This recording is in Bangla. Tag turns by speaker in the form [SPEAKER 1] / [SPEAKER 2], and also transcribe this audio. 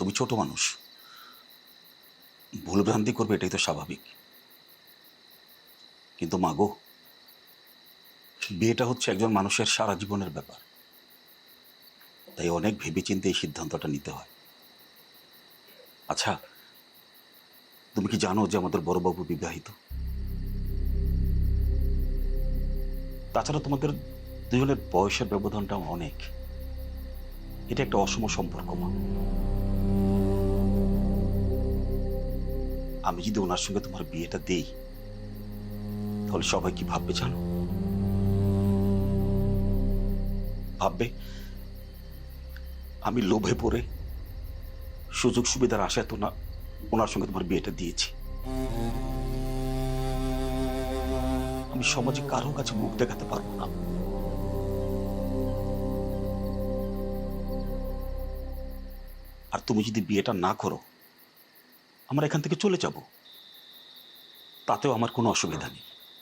[SPEAKER 1] তুমি ছোট মানুষ। ভুলভ্রান্তি করবে এটাই তো স্বাভাবিক। কিন্তু মাগো বিয়েটা হচ্ছে একজন মানুষের সারা জীবনের ব্যাপার। তাই অনেক ভেবেচিন্তে এই সিদ্ধান্তটা নিতে হয়। আচ্ছা তুমি কি জানো যে আমাদের বড়বাবু বিবাহিত? তাছাড়া তোমাদের দুজনের বয়সের ব্যবধানটা অনেক। এটা একটা অসম সম্পর্ক, মা। আমি যদি ওনার সঙ্গে তোমার বিয়েটা দেই, তাহলে সবাই কি ভাববে জানো? ভাববে? আমি লোভে পড়ে সুযোগ সুবিধার আশায় তো না, ওনার সঙ্গে তোমার বিয়েটা দিয়েছি। আমি সমাজে কারও কাছে মুখ দেখাতে পারব না। আর তুমি যদি বিয়েটা না করো আমরা এখান থেকে চলে যাব। তাতেও আমার কোনো অসুবিধা নেই।